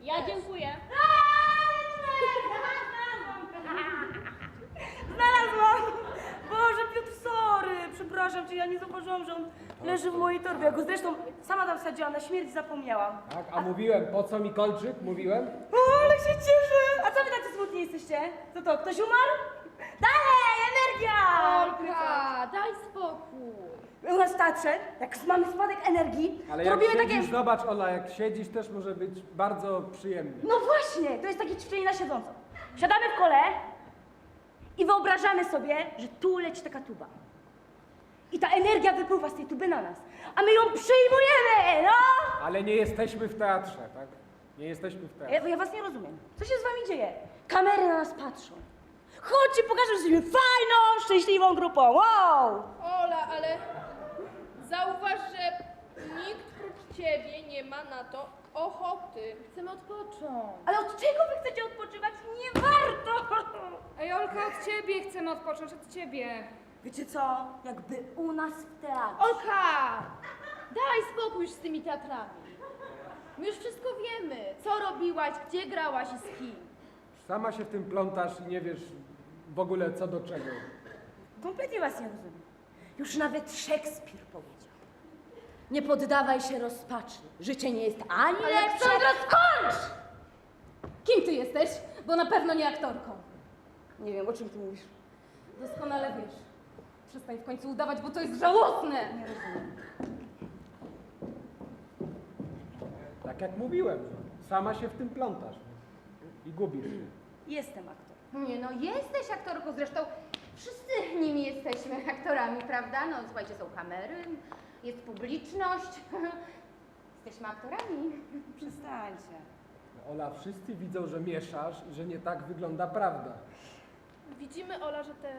Ja dziękuję. Znalazłam! Boże, Piotr, sorry! Przepraszam cię, ja nie zauważyłam, że on leży w mojej torbie. Ja go zresztą sama tam wsadziłam, na śmierć zapomniałam. Tak, a mówiłem, po co mi kolczyk? Mówiłem? O, ale się cieszę! A co wy tacy smutni jesteście? Co to, ktoś umarł? Dalej, energia! Olka, daj. U nas w teatrze, jak mamy spadek energii, Ale to jak robimy siedzisz, takie... zobacz Ola, jak siedzisz też może być bardzo przyjemnie. No właśnie, to jest takie ćwiczenie na siedząco. Siadamy w kole i wyobrażamy sobie, że tu leci taka tuba. I ta energia wypływa z tej tuby na nas, a my ją przyjmujemy, no! Ale nie jesteśmy w teatrze, tak? Nie jesteśmy w teatrze. Ja, ja was nie rozumiem. Co się z wami dzieje? Kamery na nas patrzą. Chodźcie, pokażę, że jesteśmy fajną, szczęśliwą grupą, wow! Ola, ale zauważ, że nikt prócz ciebie nie ma na to ochoty. Chcemy odpocząć. Ale od czego wy chcecie odpoczywać? Nie warto! Ej, Olka, od ciebie chcemy odpocząć, od ciebie. Wiecie co? Jakby u nas w teatrze. Olka! Daj spokój już z tymi teatrami. My już wszystko wiemy. Co robiłaś, gdzie grałaś i z kim. Sama się w tym plątasz i nie wiesz w ogóle co do czego. Kompletnie was nie rozumiem. Już nawet Szekspir powiedział. Nie poddawaj się rozpaczy. Życie nie jest ani lepsze... Aleksandra, skończ! Kim ty jesteś? Bo na pewno nie aktorką. Nie wiem, o czym ty mówisz. Doskonale wiesz. Przestań w końcu udawać, bo to jest żałosne. Tak jak mówiłem, sama się w tym plątasz. I gubisz się. Jestem aktor. Nie no, jesteś aktorką, zresztą wszyscy nimi jesteśmy aktorami, prawda? No słuchajcie, są kamery, jest publiczność. Jesteśmy aktorami. Przestańcie. Ola, wszyscy widzą, że mieszasz i że nie tak wygląda prawda. Widzimy, Ola, że te,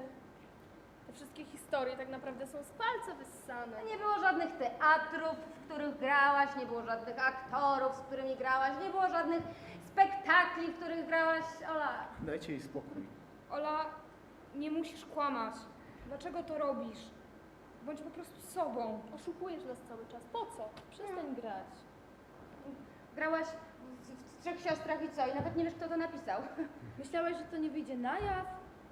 te wszystkie historie tak naprawdę są z palca wyssane. No Nie było żadnych teatrów, w których grałaś, nie było żadnych aktorów, z którymi grałaś, nie było żadnych spektakli, w których grałaś, Ola. Dajcie jej spokój. Ola, nie musisz kłamać. Dlaczego to robisz? Bądź po prostu sobą. Oszukujesz nas cały czas. Po co? Przestań grać. Grałaś w, w Trzech Siostrach i co? I nawet nie wiesz, kto to napisał. Myślałeś, że to nie wyjdzie na jaw?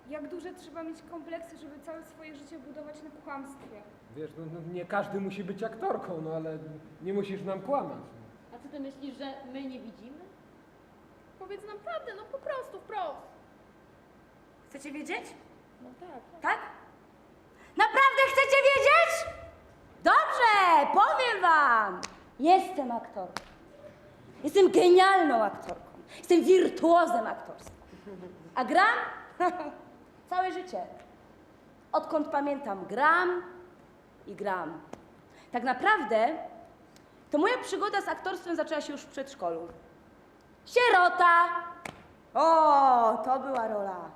Jak duże trzeba mieć kompleksy, żeby całe swoje życie budować na kłamstwie. Wiesz, no, no, nie każdy musi być aktorką, no ale nie musisz nam kłamać. A co ty myślisz, że my nie widzimy? Powiedz nam prawdę, no po prostu, wprost. Chcecie wiedzieć? No tak. Tak? Naprawdę chcecie wiedzieć? Dobrze, powiem wam. Jestem aktorką. Jestem genialną aktorką. Jestem wirtuozem aktorstwa. A gram? Całe życie. Odkąd pamiętam, gram i gram. Tak naprawdę to moja przygoda z aktorstwem zaczęła się już w przedszkolu. Sierota! O, to była rola.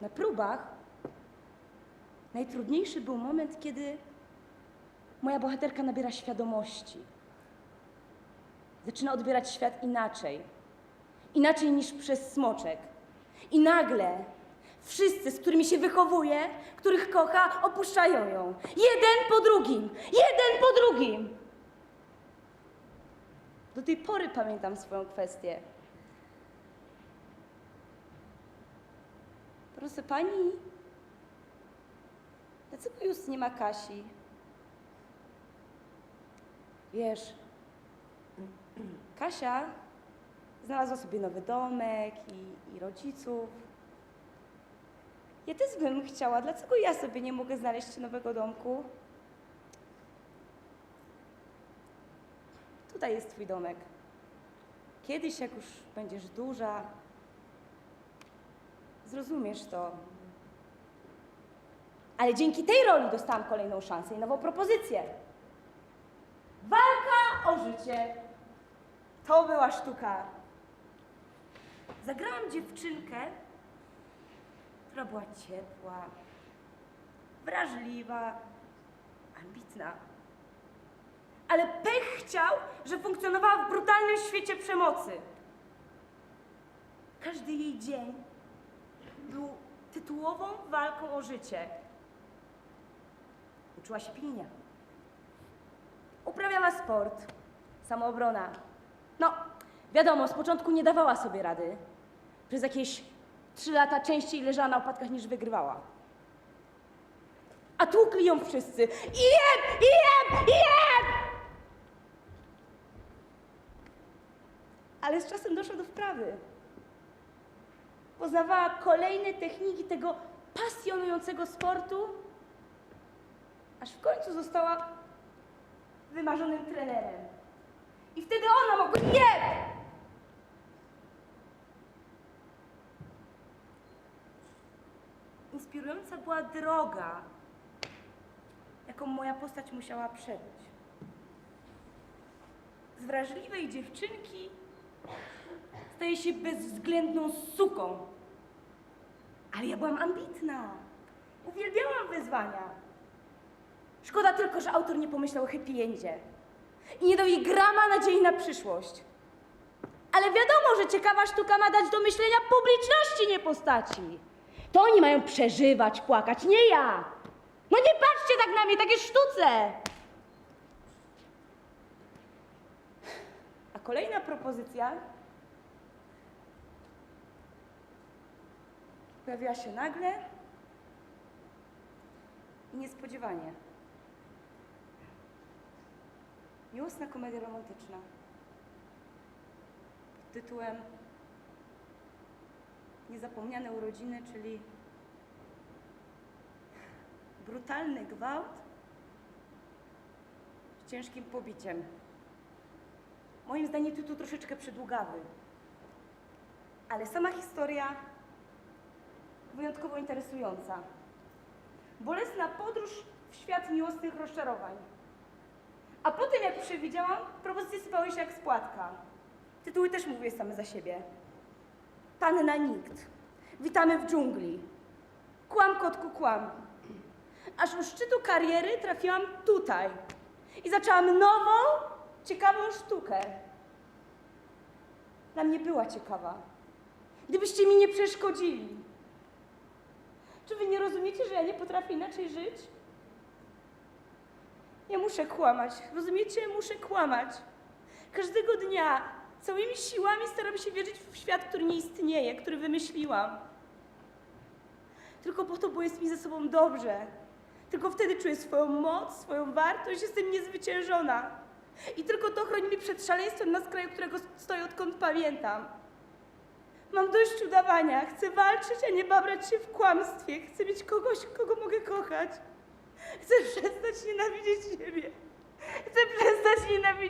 Na próbach najtrudniejszy był moment, kiedy moja bohaterka nabiera świadomości. Zaczyna odbierać świat inaczej. Inaczej niż przez smoczek. I nagle wszyscy, z którymi się wychowuje, których kocha, opuszczają ją. Jeden po drugim. Jeden po drugim. Do tej pory pamiętam swoją kwestię. Proszę pani, dlaczego już nie ma Kasi? Wiesz, Kasia znalazła sobie nowy domek i, i rodziców. Ja też bym chciała, dlaczego ja sobie nie mogę znaleźć nowego domku? Tutaj jest twój domek. Kiedyś, jak już będziesz duża, Zrozumiesz to. Ale dzięki tej roli dostałam kolejną szansę i nową propozycję. Walka o życie. To była sztuka. Zagrałam dziewczynkę, która była ciepła, wrażliwa, ambitna. Ale pech chciał, że funkcjonowała w brutalnym świecie przemocy. Każdy jej dzień był tytułową walką o życie. Uczyła się pilnie. Uprawiała sport. Samoobrona. No, wiadomo, z początku nie dawała sobie rady. Przez jakieś trzy lata częściej leżała na opadkach niż wygrywała. A tłukli ją wszyscy. I jeb, i jeb, i jeb! Ale z czasem doszło do wprawy. Poznawała kolejne techniki tego pasjonującego sportu, aż w końcu została wymarzonym trenerem. I wtedy ona mogła. Nie! Inspirująca była droga, jaką moja postać musiała przebyć. Z wrażliwej dziewczynki staje się bezwzględną suką. Ale ja byłam ambitna. Uwielbiałam wyzwania. Szkoda tylko, że autor nie pomyślał o happy endzie i nie dał jej grama nadziei na przyszłość. Ale wiadomo, że ciekawa sztuka ma dać do myślenia publiczności, nie postaci. To oni mają przeżywać, płakać, nie ja. No nie patrzcie tak na mnie, takie sztuce. A kolejna propozycja pojawiła się nagle i niespodziewanie. Miłosna komedia romantyczna pod tytułem Niezapomniane urodziny, czyli brutalny gwałt z ciężkim pobiciem. Moim zdaniem tytuł troszeczkę przydługawy, ale sama historia wyjątkowo interesująca. Bolesna podróż w świat miłosnych rozczarowań. A potem, jak przewidziałam, propozycje sypały się jak z płatka. Tytuły też mówię same za siebie. Panna nikt. Witamy w dżungli. Kłam, kotku, kłam. Aż u szczytu kariery trafiłam tutaj. I zaczęłam nową, ciekawą sztukę. Dla mnie była ciekawa. Gdybyście mi nie przeszkodzili. Czy wy nie rozumiecie, że ja nie potrafię inaczej żyć? Ja muszę kłamać, rozumiecie? Muszę kłamać. Każdego dnia całymi siłami staram się wierzyć w świat, który nie istnieje, który wymyśliłam. Tylko po to, bo jest mi ze sobą dobrze. Tylko wtedy czuję swoją moc, swoją wartość, jestem niezwyciężona. I tylko to chroni mnie przed szaleństwem na skraju, którego stoję odkąd pamiętam. Mam dość udawania, chcę walczyć, a nie babrać się w kłamstwie. Chcę mieć kogoś, kogo mogę kochać. Chcę przestać nienawidzieć siebie. Chcę przestać nienawidzieć